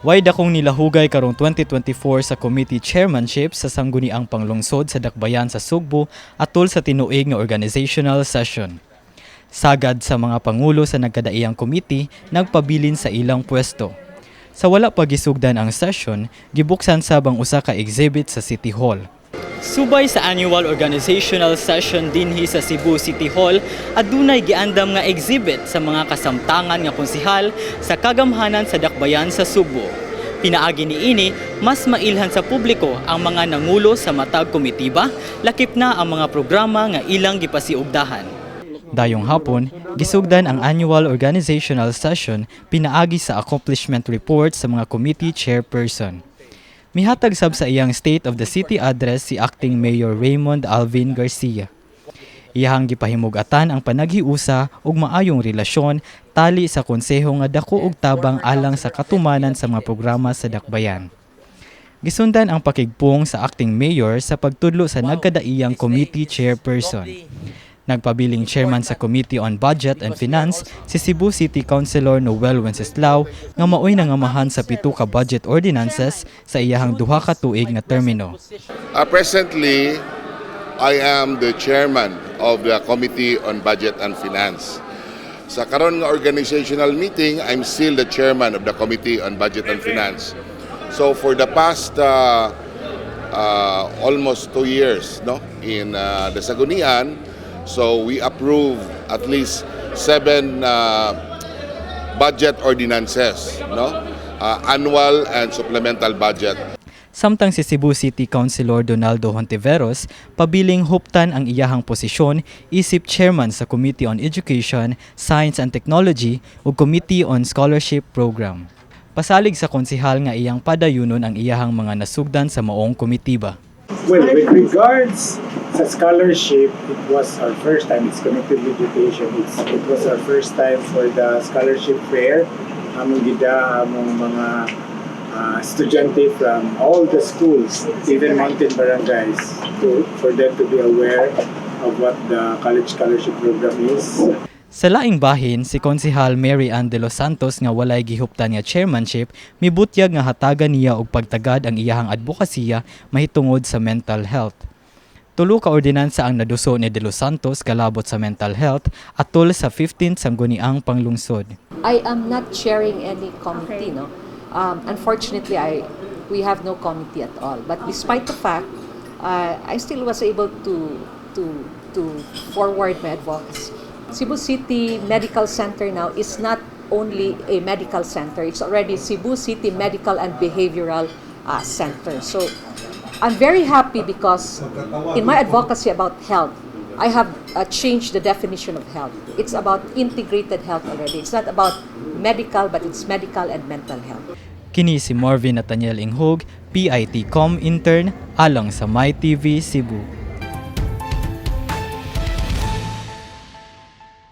Way dakong nilahugay karong 2024 sa committee chairmanship sa sangguniang panglungsod sa Dakbayan sa Sugbo atol sa tinuig nga organizational session. Sagad sa mga pangulo sa nagkadaiyang committee nagpabilin sa ilang pwesto. Sa wala pagisugdan ang session, gibuksan sabang usa ka exhibit sa City Hall. Subay sa annual organizational session dinhi sa Cebu City Hall, adunay giandam nga exhibit sa mga kasamtangan nga konsihal sa kagamhanan sa Dakbayan sa Subo. Pinaagi ni ini, mas mailhan sa publiko ang mga nangulo sa matag komitiba, lakip na ang mga programa nga ilang gipasiugdahan. Dayong hapon, gisugdan ang annual organizational session pinaagi sa accomplishment report sa mga committee chairperson. Mihatag sab sa iyang State of the City address si Acting Mayor Raymond Alvin Garcia. Iyahang gipahimug-atan ang panaghiusa ug maayong relasyon tali sa konseho nga dako og tabang alang sa katumanan sa mga programa sa Dakbayan. Gisundan ang pakigpong sa acting mayor sa pagtudlo sa nagkadaiyang committee chairperson. Nagpabiling chairman sa Committee on Budget and Finance si Cebu City Councilor Noel Wenceslao nga maoy nangamahan sa pito ka budget ordinances sa iyahang duha ka tuig nga termino. Uh, presently, I am the chairman of the Committee on Budget and Finance. Sa karon nga organizational meeting, I'm still the chairman of the Committee on Budget and Finance. So for the past uh, uh, almost two years no, in uh, the Sagunian, so we approve at least seven uh, budget ordinances, no? Uh, annual and supplemental budget. Samtang si Cebu City Councilor Donaldo Hontiveros pabiling huptan ang iyahang posisyon isip chairman sa Committee on Education, Science and Technology ug Committee on Scholarship Program. Pasalig sa konsihal nga iyang padayunon ang iyahang mga nasugdan sa maong komitiba. Well, with regards sa scholarship, it was our first time. It's connected with education. It's, it was our first time for the scholarship fair. Among gida, among mga uh, estudyante from all the schools, even mountain barangays, to, for them to be aware of what the college scholarship program is. Sa laing bahin, si Konsihal Mary Ann de los Santos nga walay gihuptan nga chairmanship, mibutyag nga hatagan niya og pagtagad ang iyahang advokasya mahitungod sa mental health. Tulo ka ordinansa ang naduso ni De Los Santos kalabot sa mental health atol sa 15th sangguniang panglungsod. I am not chairing any committee, no. Um, unfortunately, I we have no committee at all. But despite the fact, uh, I still was able to to to forward my advocacy. Cebu City Medical Center now is not only a medical center; it's already Cebu City Medical and Behavioral uh, Center. So, I'm very happy because in my advocacy about health, I have uh, changed the definition of health. It's about integrated health already. It's not about medical, but it's medical and mental health. Kini si Marvin Nathaniel Inghog, PIT Com intern alang sa MyTV Cebu.